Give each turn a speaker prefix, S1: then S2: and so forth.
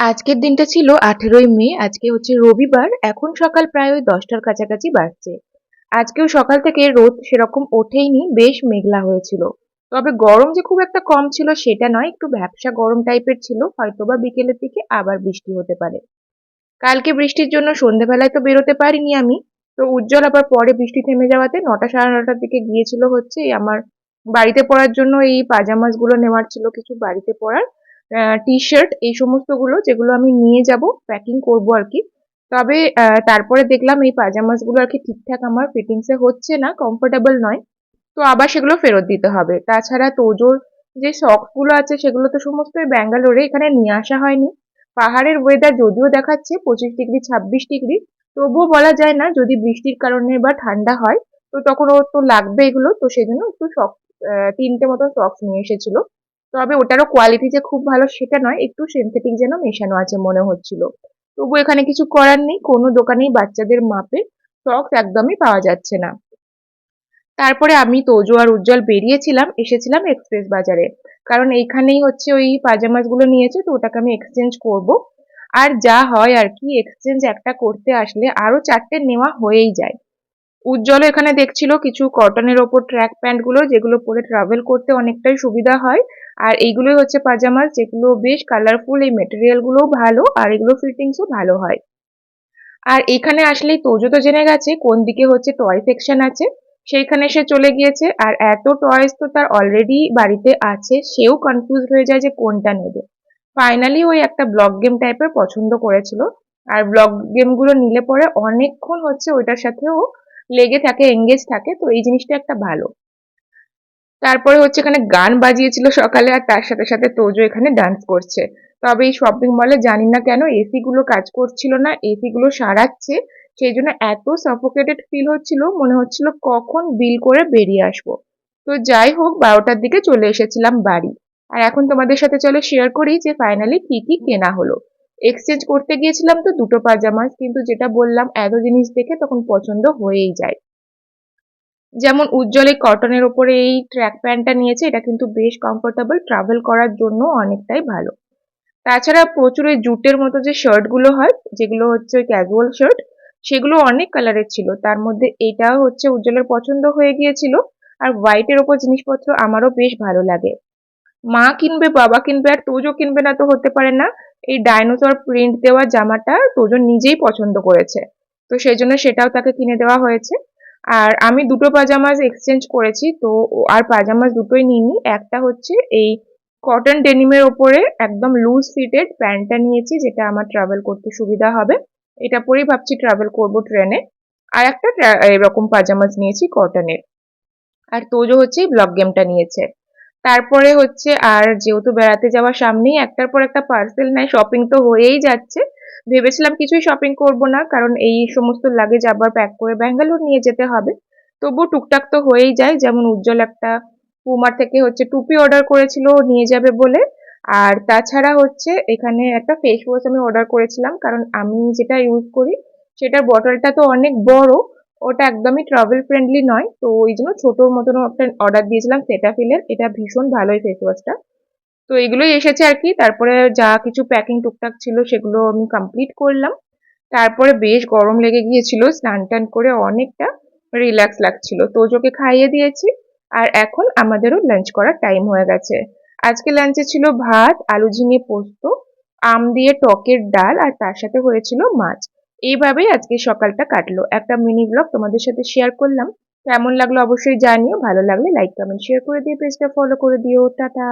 S1: আজকের দিনটা ছিল আঠেরোই মে, আজকে হচ্ছে রবিবার, এখন সকাল প্রায় ওই দশটার কাছাকাছি বাজছে। আজকেও সকাল থেকে রোদ সেরকম ওঠেইনি, বেশ মেঘলা হয়েছিল। তবে গরম যে খুব একটা কম ছিল সেটা নয়, একটু ভ্যাপসা গরম টাইপের ছিল, হয়তোবা বিকেলের দিকে আবার বৃষ্টি হতে পারে। কালকে বৃষ্টির জন্য সন্ধেবেলায় তো বেরোতে পারিনি আমি, তো উজ্জ্বল আবার পরে বৃষ্টি থেমে যাওয়াতে নটা সাড়ে নটার দিকে গিয়েছিল হচ্ছে আমার বাড়িতে পড়ার জন্য এই পাজামাসগুলো নেওয়ার ছিল কিছু বাড়িতে পরার টি শার্ট এই সমস্তগুলো যেগুলো আমি নিয়ে যাব প্যাকিং করব আর কি। তবে তারপরে দেখলাম এই পাজামাসগুলো আর কি ঠিকঠাক আমার ফিটিংসে হচ্ছে না কমফোর্টেবল নয়। তো আবার সেগুলো ফেরত দিতে হবে। তাছাড়া তোজোর যে সক্সগুলো আছে, সেগুলো তো সমস্ত ব্যাঙ্গালোরে, এখানে নিয়ে আসা হয়নি। পাহাড়ের ওয়েদার যদিও দেখাচ্ছে, পঁচিশ ডিগ্রি, ছাব্বিশ ডিগ্রি, তবুও বলা যায় না যদি বৃষ্টির কারণে বা ঠান্ডা হয়, তো তখন ওর তো লাগবে এগুলো। তো সেই জন্য একটু সক্স তিনটে মতো সক্স নিয়ে এসেছিল। তবে ওটারও কোয়ালিটি যে খুব ভালো সেটা নয়, একটু সিনথেটিক যেন মেশানো আছে মনে হচ্ছিল। তবু এখানে কিছু করার নেই, কোনো দোকানেই বাচ্চাদের মাপে সক্স একদমই পাওয়া যাচ্ছে না। তারপরে আমি তোজো আর উজ্জ্বল বেরিয়েছিলাম, এসেছিলাম এক্সপ্রেস বাজারে। কারণ এইখানেই হচ্ছে ওই পাজামাসগুলো নিয়েছে, তো ওটাকে আমি এক্সচেঞ্জ করব। আর যা হয় আর কি এক্সচেঞ্জ একটা করতে আসলে আরও চারটে নেওয়া হয়েই যায়। উজ্জ্বল এখানে দেখছিল কিছু কটনের ওপর ট্র্যাক প্যান্টগুলো যেগুলো পরে ট্রাভেল করতে অনেকটাই সুবিধা হয়। আর এইগুলোই হচ্ছে পাজামাস যেগুলো বেশ কালারফুল এই মেটেরিয়াল গুলোও ভালো আর এগুলো ফিটিংসও ভালো হয়। আর এখানে আসলেই তোজো তো জেনে গেছে কোন দিকে হচ্ছে টয় সেকশন আছে। সেইখানে সে চলে গিয়েছে আর এত টয়েস তো তার অলরেডি বাড়িতে আছে, সেও কনফিউজ হয়ে যায় যে কোনটা নেবে। ফাইনালি ওই একটা ব্লক গেম টাইপের পছন্দ করেছিল। আর ব্লক গেমগুলো নিলে পরে অনেকক্ষণ হচ্ছে ওইটার সাথেও লেগে থাকে এঙ্গেজ থাকে, তো এই জিনিসটা একটা ভালো। তারপরে হচ্ছে এখানে গান বাজিয়েছিল সকালে আর তার সাথে সাথে তোজো এখানে ডান্স করছে। তবে এই শপিং মলে জানি না কেন এসি গুলো কাজ করছিল না এসি গুলো সারাচ্ছে, সেই জন্য এত সাফোকেটেড ফিল হচ্ছিল, মনে হচ্ছিল কখন বিল করে বেরিয়ে আসব। তো যাই হোক, বারোটার দিকে চলে এসেছিলাম বাড়ি। আর এখন তোমাদের সাথে চলে শেয়ার করি যে ফাইনালি কি কি কেনা হলো। এক্সচেঞ্জ করতে গিয়েছিলাম তো দুটো পাজামাস কিন্তু যেটা বললাম এত জিনিস দেখে তখন পছন্দ হয়েই যায়। যেমন উজ্জ্বলে কটনের ওপরে এই ট্র্যাক প্যান্টটা নিয়েছে, এটা কিন্তু বেশ কমফোর্টেবল ট্রাভেল করার জন্য অনেকটাই ভালো। তাছাড়া প্রচুর ওই জুটের মতো যে শার্টগুলো হয়, যেগুলো হচ্ছে ক্যাজুয়াল শার্ট সেগুলো অনেক কালারের ছিল। তার মধ্যে এটাও হচ্ছে উজ্জ্বলের পছন্দ হয়ে গিয়েছিল, আর হোয়াইটের ওপর জিনিসপত্র আমারও বেশ ভালো লাগে। মা কিনবে, বাবা কিনবে, আর তোজো কিনবে না তো হতে পারে না। এই ডাইনোসর প্রিন্ট দেওয়া জামাটা তোজো নিজেই পছন্দ করেছে। তো সেই জন্য সেটাও তাকে কিনে দেওয়া হয়েছে। আর আমি দুটো পাজামাজ এক্সচেঞ্জ করেছি, তো আর পাজামাস দুটোই নিইনি। একটা হচ্ছে এই কটন ডেনিমের ওপরে একদম লুজ ফিটেড প্যান্টটা নিয়েছি, যেটা আমার ট্রাভেল করতে সুবিধা হবে। এটা পরেই ভাবছি ট্রাভেল করব ট্রেনে আর একটা এরকম পাজামাস নিয়েছি কটনের আর তোজো হচ্ছে ব্লক গেমটা নিয়েছে। তারপরে হচ্ছে আর যেহেতু বেড়াতে যাওয়ার সামনেই একটার পর একটা পার্সেল নেয় শপিং তো হয়েই যাচ্ছে। ভেবেছিলাম কিছুই শপিং করব না, কারণ এই সমস্ত লাগেজ আবার প্যাক করে ব্যাঙ্গালোর নিয়ে যেতে হবে। তবু টুকটাক তো হয়েই যায়, যেমন উজ্জ্বল একটা পুমার থেকে হচ্ছে টুপি অর্ডার করেছিল নিয়ে যাবে বলে। আর তাছাড়া হচ্ছে এখানে একটা ফেস ওয়াশ আমি অর্ডার করেছিলাম, কারণ আমি যেটা ইউজ করি, সেটার বটলটা তো অনেক বড় ওটা একদমই ট্রাভেল ফ্রেন্ডলি নয়। তো ওই জন্য ছোট মতন একটা অর্ডার দিয়েছিলাম সেটা সেটাফিলের এটা ভীষণ ভালো এই ফেস ওয়াশটা তো এগুলোই এসেছে আর কি। তারপরে যা কিছু প্যাকিং টুকটাক ছিল সেগুলো আমি কমপ্লিট করলাম। তারপরে বেশ গরম লেগে গিয়েছিল, স্নান টান করে অনেকটা রিল্যাক্স লাগছিল। তোজোকে খাইয়ে দিয়েছি। আর এখন আমাদেরও লাঞ্চ করার টাইম হয়ে গেছে। আজকে লাঞ্চে ছিল ভাত, আলু ঝিঙে পোস্ত, আম দিয়ে টকের ডাল, আর তার সাথে হয়েছিল মাছ। এইভাবেই আজকে সকালটা কাটলো। একটা মিনি ব্লগ তোমাদের সাথে শেয়ার করলাম। কেমন লাগল অবশ্যই জানিও। ভালো লাগলে লাইক কমেন্ট শেয়ার করে দিয়ে পেজটা ফলো করে দিও। টাটা!